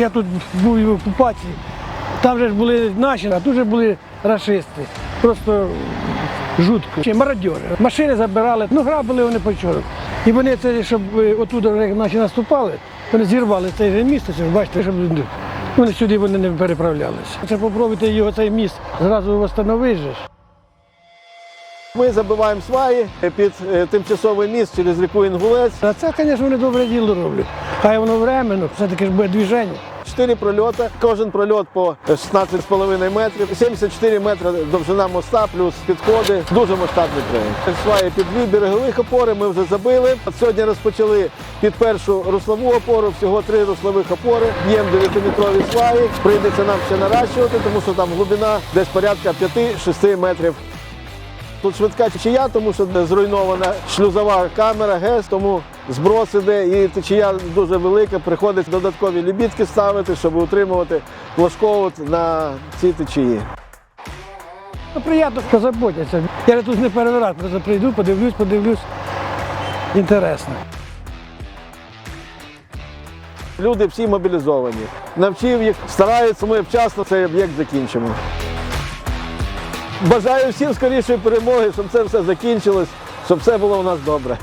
Я тут був і в окупації, там же ж були наші, а тут же були рашисти. Просто жутко. Ще мародьори. Машини забирали, ну грабили вони по чору. І вони це, щоб е, отуда, наші наступали, вони зірвали цей же міст, ось, бачите, щоб вони сюди вони не переправлялися. Це попробуйте його цей міст зразу встановити. Ми забиваємо сваї під е, тимчасовий міст через ріку Інгулець. А це, звісно, вони добре діло роблять. Хай воно временно, все-таки ж буде движення. Чотири прольоти, кожен прольот по 16,5 метрів, 74 метри довжина моста, плюс підходи. Дуже масштабний проєкт. Сваї під дві берегових опори ми вже забили. Сьогодні розпочали під першу руслову опору, всього три руслових опори. Б'ємо 9-метрові сваї. Прийдеться нам ще наращувати, тому що там глибина десь порядка 5-6 метрів. Тут швидка течія, тому що зруйнована шлюзова камера, ГЕС, тому зброс іде і течія дуже велика. Приходить додаткові лібідки ставити, щоб утримувати флажковод на цій течії. Ну, приємно, що заботяться. Я тут не перший просто прийду, подивлюсь, подивлюсь. Інтересно. Люди всі мобілізовані. Навчив їх, стараються, ми вчасно цей об'єкт закінчимо. Бажаю всім скорішої перемоги, щоб це все закінчилось, щоб все було у нас добре.